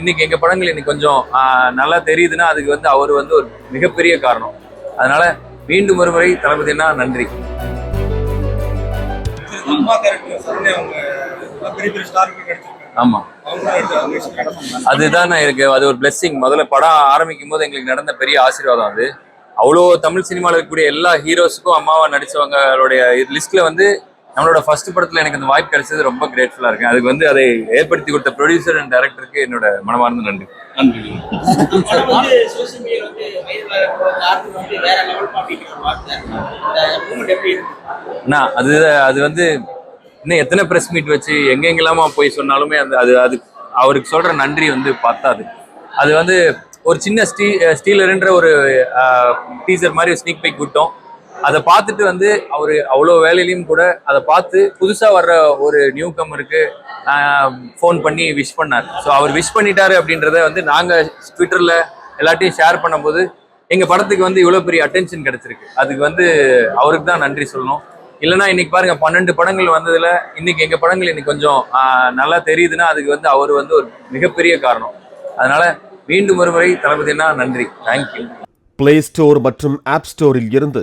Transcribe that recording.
இன்னைக்கு எங்க படங்கள் இன்னைக்கு கொஞ்சம் நல்லா தெரியுதுன்னா அதுக்கு வந்து அவர் வந்து ஒரு மிகப்பெரிய காரணம். அதனால மீண்டும் ஒருமுறை தளபதினா நன்றி. ஆமா. அதுதான் எனக்கு அது ஒரு blessing. முதல்ல படம் ஆரம்பிக்கும் போது எங்களுக்கு நடந்த பெரிய ஆசீர்வாதம் அது. அவ்வளோ தமிழ் சினிமாவில் இருக்கக்கூடிய எல்லா ஹீரோஸுக்கும் அம்மாவா நடிச்சவங்களுடைய லிஸ்ட்ல வந்து நம்மளோட ஃபர்ஸ்ட் படத்துல எனக்கு அந்த வாய்ப்பு கிடைச்சது ரொம்ப கிரேட்ஃபுல்லா இருக்கேன் அதுக்கு வந்து அதை ஏற்படுத்தி கொடுத்த ப்ரொடியூசர் அண்ட் டைரக்டருக்கு என்னோட மனமார்ந்த நன்றி. அண்ணா அது அது வந்து இன்னும் எத்தனை ப்ரெஸ் மீட் வச்சு எங்கெங்கெல்லாமா போய் சொன்னாலுமே அந்த அது அது அவருக்கு சொல்ற நன்றி வந்து பத்தாது. அது வந்து ஒரு சின்ன ஸ்டீ ஸ்டீலருன்ற ஒரு டீசர் மாதிரி ஒரு ஸ்னீக் பைக் விட்டோம். அதை பார்த்துட்டு வந்து அவர் அவ்வளோ வேலையிலையும் கூட அதை பார்த்து புதுசாக வர்ற ஒரு நியூ கம்மருக்கு ஃபோன் பண்ணி விஷ் பண்ணார். ஸோ அவர் விஷ் பண்ணிட்டாரு அப்படின்றத வந்து நாங்கள் ட்விட்டரில் எல்லாத்தையும் ஷேர் பண்ணும்போது எங்கள் படத்துக்கு வந்து இவ்வளோ பெரிய அட்டென்ஷன் கிடச்சிருக்கு. அதுக்கு வந்து அவருக்கு தான் நன்றி சொல்லணும். இல்லைன்னா இன்னைக்கு பாருங்க பன்னெண்டு படங்கள் வந்ததில் இன்னைக்கு எங்கள் படங்கள் இன்னைக்கு கொஞ்சம் நல்லா தெரியுதுன்னா அதுக்கு வந்து அவர் வந்து ஒரு மிகப்பெரிய காரணம். அதனால மீண்டும் ஒருமுறை தளபதினா நன்றி. தேங்க்யூ பிளே ஸ்டோர் மற்றும் ஆப் ஸ்டோரில் இருந்து